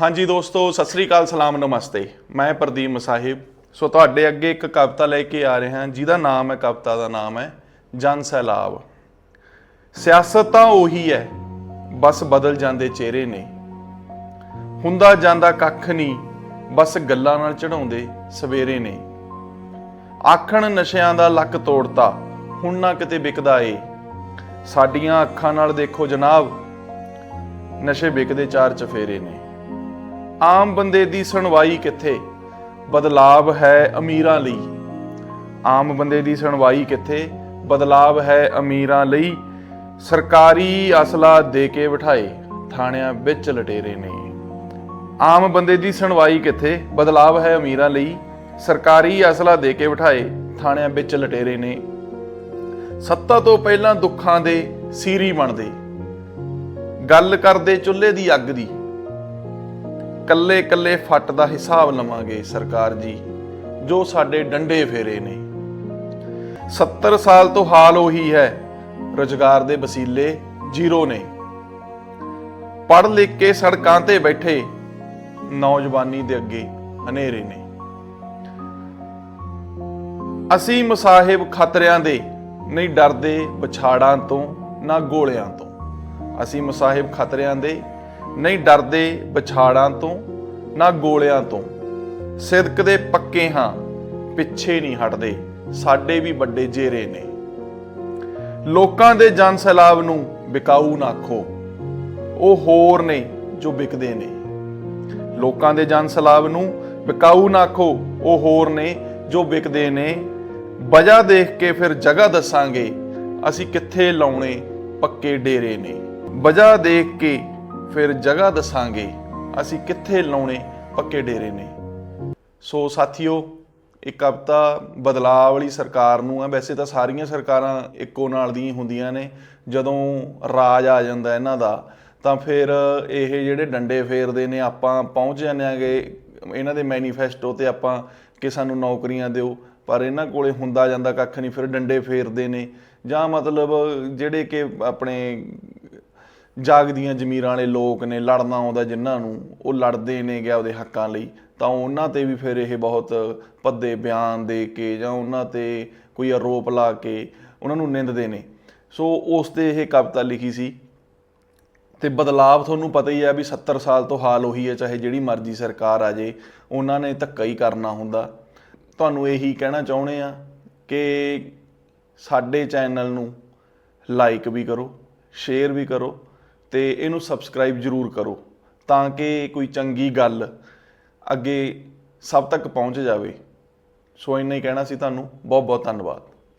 ਹਾਂਜੀ ਦੋਸਤੋ, ਸਤਿ ਸ੍ਰੀ ਅਕਾਲ, ਸਲਾਮ, ਨਮਸਤੇ। ਮੈਂ ਪ੍ਰਦੀਪ ਮਸਾਹਿਬ। ਸੋ ਤੁਹਾਡੇ ਅੱਗੇ ਇੱਕ ਕਵਿਤਾ ਲੈ ਕੇ ਆ ਰਿਹਾ ਹਾਂ, ਜਿਹਦਾ ਨਾਮ ਹੈ, ਕਵਿਤਾ ਦਾ ਨਾਮ ਹੈ, ਜਨ ਸੈਲਾਬ। ਸਿਆਸਤ ਤਾਂ ਉਹੀ ਹੈ, ਬਸ ਬਦਲ ਜਾਂਦੇ ਚਿਹਰੇ ਨੇ। ਹੁੰਦਾ ਜਾਂਦਾ ਕੱਖ ਨਹੀਂ ਬਸ ਗੱਲਾਂ ਨਾਲ ਚੜਾਉਂਦੇ ਸਵੇਰੇ ਨੇ। ਆਖਣ ਨਸ਼ਿਆਂ ਦਾ ਲੱਕ ਤੋੜਤਾ, ਹੁਣ ਨਾ ਕਿਤੇ ਵਿਕਦਾ ਏ। ਸਾਡੀਆਂ ਅੱਖਾਂ ਨਾਲ ਦੇਖੋ ਜਨਾਬ, ਨਸ਼ੇ ਵਿਕਦੇ ਚਾਰ ਚਫੇਰੇ ਨੇ। ਆਮ ਬੰਦੇ ਦੀ ਸੁਣਵਾਈ ਕਿੱਥੇ? ਬਦਲਾਵ ਹੈ ਅਮੀਰਾਂ ਲਈ। ਆਮ ਬੰਦੇ ਦੀ ਸੁਣਵਾਈ ਕਿੱਥੇ? ਬਦਲਾਵ ਹੈ ਅਮੀਰਾਂ ਲਈ। ਸਰਕਾਰੀ ਅਸਲਾ ਦੇ ਕੇ ਬਿਠਾਏ, ਥਾਣਿਆਂ ਵਿੱਚ ਲਟੇਰੇ ਨੇ। ਆਮ ਬੰਦੇ ਦੀ ਸੁਣਵਾਈ ਕਿੱਥੇ? ਬਦਲਾਵ ਹੈ ਅਮੀਰਾਂ ਲਈ। ਸਰਕਾਰੀ ਅਸਲਾ ਦੇ ਕੇ ਬਿਠਾਏ, ਥਾਣਿਆਂ ਵਿੱਚ ਲਟੇਰੇ ਨੇ। ਸੱਤਾ ਤੋਂ ਪਹਿਲਾਂ ਦੁੱਖਾਂ ਦੇ ਸੀਰੀ ਬਣਦੇ। ਗੱਲ ਕਰਦੇ ਚੁੱਲ੍ਹੇ ਦੀ ਅੱਗ ਦੀ। ਕੱਲੇ ਕੱਲੇ ਫੱਟ ਦਾ ਹਿਸਾਬ ਲਵਾਂਗੇ ਸਰਕਾਰ ਜੀ, ਜੋ ਸਾਡੇ ਡੰਡੇ ਫੇਰੇ ਨੇ। 70 ਸਾਲ ਤੋਂ ਹਾਲ ਉਹੀ ਹੈ, ਰੁਜ਼ਗਾਰ ਦੇ ਵਸੀਲੇ ਜ਼ੀਰੋ ਨੇ। ਪੜ੍ਹ ਲਿਖ ਕੇ ਸੜਕਾਂ ਤੇ ਬੈਠੇ ਨੌਜਵਾਨੀ ਦੇ ਅੱਗੇ ਹਨੇਰੇ ਨੇ। ਅਸੀਂ ਮੁਸਾਹਿਬ ਖਤਰਿਆਂ ਦੇ, ਨਹੀਂ ਡਰਦੇ ਪਛਾੜਾਂ ਤੋਂ ਨਾ ਗੋਲਿਆਂ ਤੋਂ। ਅਸੀਂ ਮੁਸਾਹਿਬ ਖਤਰਿਆਂ ਦੇ ਨਹੀਂ ਡਰਦੇ ਵਿਛਾੜਾਂ ਤੋਂ, ਨਾ ਗੋਲਿਆਂ ਤੋਂ। ਸਿਦਕ ਦੇ ਪੱਕੇ ਹਾਂ, ਪਿੱਛੇ ਨਹੀਂ ਹਟਦੇ, ਸਾਡੇ ਵੀ ਵੱਡੇ ਜੇਰੇ ਨੇ। ਲੋਕਾਂ ਦੇ ਜਨ ਸੈਲਾਬ ਨੂੰ ਵਿਕਾਊ ਨਾ ਆਖੋ ਉਹ ਹੋਰ ਨੇ ਜੋ ਵਿਕਦੇ ਨੇ। ਲੋਕਾਂ ਦੇ ਜਨ ਸਲਾਬ ਨੂੰ ਵਿਕਾਊ ਨਾ ਆਖੋ ਉਹ ਹੋਰ ਨੇ ਜੋ ਵਿਕਦੇ ਨੇ। ਵਜ੍ਹਾ ਦੇਖ ਕੇ ਫਿਰ ਜਗ੍ਹਾ ਦੱਸਾਂਗੇ, ਅਸੀਂ ਕਿੱਥੇ ਲਾਉਣੇ ਪੱਕੇ ਡੇਰੇ ਨੇ। ਵਜ੍ਹਾ ਦੇਖ ਕੇ ਫਿਰ ਜਗ੍ਹਾ ਦੱਸਾਂਗੇ, ਅਸੀਂ ਕਿੱਥੇ ਲਾਉਣੇ ਪੱਕੇ ਡੇਰੇ ਨੇ। ਸੋ ਸਾਥੀਓ ਇਹ ਕਵਿਤਾ ਬਦਲਾਅ ਵਾਲੀ ਸਰਕਾਰ ਨੂੰ ਆ ਵੈਸੇ ਤਾਂ ਸਾਰੀਆਂ ਸਰਕਾਰਾਂ ਇੱਕੋ ਨਾਲ ਦੀਆਂ ਹੁੰਦੀਆਂ ਨੇ, ਜਦੋਂ ਰਾਜ ਆ ਜਾਂਦਾ ਇਹਨਾਂ ਦਾ, ਤਾਂ ਫਿਰ ਇਹ ਜਿਹੜੇ ਡੰਡੇ ਫੇਰਦੇ ਨੇ, ਆਪਾਂ ਪਹੁੰਚ ਜਾਂਦੇ ਆਂਗੇ ਇਹਨਾਂ ਦੇ ਮੈਨੀਫੈਸਟੋ ਤੇ ਆਪਾਂ ਕਿ ਸਾਨੂੰ ਨੌਕਰੀਆਂ ਦਿਓ, ਪਰ ਇਹਨਾਂ ਕੋਲੇ ਹੁੰਦਾ ਜਾਂਦਾ ਕੱਖ ਨਹੀਂ, ਫਿਰ ਡੰਡੇ ਫੇਰਦੇ ਨੇ। ਜਾਂ ਮਤਲਬ ਜਿਹੜੇ ਕਿ ਆਪਣੇ ਜਾਗਦੀਆਂ ਜ਼ਮੀਰਾਂ ਵਾਲੇ ਲੋਕ ਨੇ, ਲੜਨਾ ਆਉਂਦਾ ਜਿਨ੍ਹਾਂ ਨੂੰ, ਉਹ ਲੜਦੇ ਨੇ ਗਿਆ ਉਹਦੇ ਹੱਕਾਂ ਲਈ। ਤਾਂ ਉਹਨਾਂ ਤੇ ਵੀ ਫਿਰ ਇਹ ਬਹੁਤ ਭੱਦੇ ਬਿਆਨ ਦੇ ਕੇ ਜਾਂ ਉਹਨਾਂ ਤੇ ਕੋਈ ਆਰੋਪ ਲਾ ਕੇ ਉਹਨਾਂ ਨੂੰ ਨਿੰਦਦੇ ਨੇ। ਸੋ ਉਸ ਤੇ ਇਹ ਕਵਿਤਾ ਲਿਖੀ ਸੀ ਤੇ ਬਦਲਾਵ ਤੁਹਾਨੂੰ ਪਤਾ ਹੀ ਹੈ ਵੀ 70 ਸਾਲ ਤੋਂ ਹਾਲ ਉਹੀ ਹੈ ਚਾਹੇ ਜਿਹੜੀ ਮਰਜ਼ੀ ਸਰਕਾਰ ਆ ਜੇ, ਉਹਨਾਂ ਨੇ ਧੱਕਾ ਹੀ ਕਰਨਾ ਹੁੰਦਾ। ਤੁਹਾਨੂੰ ਇਹੀ ਕਹਿਣਾ ਚਾਹੁੰਦੇ ਆ ਕਿ ਸਾਡੇ ਚੈਨਲ ਨੂੰ ਲਾਈਕ ਵੀ ਕਰੋ ਸ਼ੇਅਰ ਵੀ ਕਰੋ ਤੇ ਇਹਨੂੰ ਸਬਸਕ੍ਰਾਈਬ ਜਰੂਰ ਕਰੋ ਤਾਂ ਕਿ ਕੋਈ ਚੰਗੀ ਗੱਲ ਅੱਗੇ ਸਭ ਤੱਕ ਪਹੁੰਚ ਜਾਵੇ। ਸੋ ਇੰਨਾ ਹੀ ਕਹਿਣਾ ਸੀ ਤੁਹਾਨੂੰ। ਬਹੁਤ ਬਹੁਤ ਧੰਨਵਾਦ।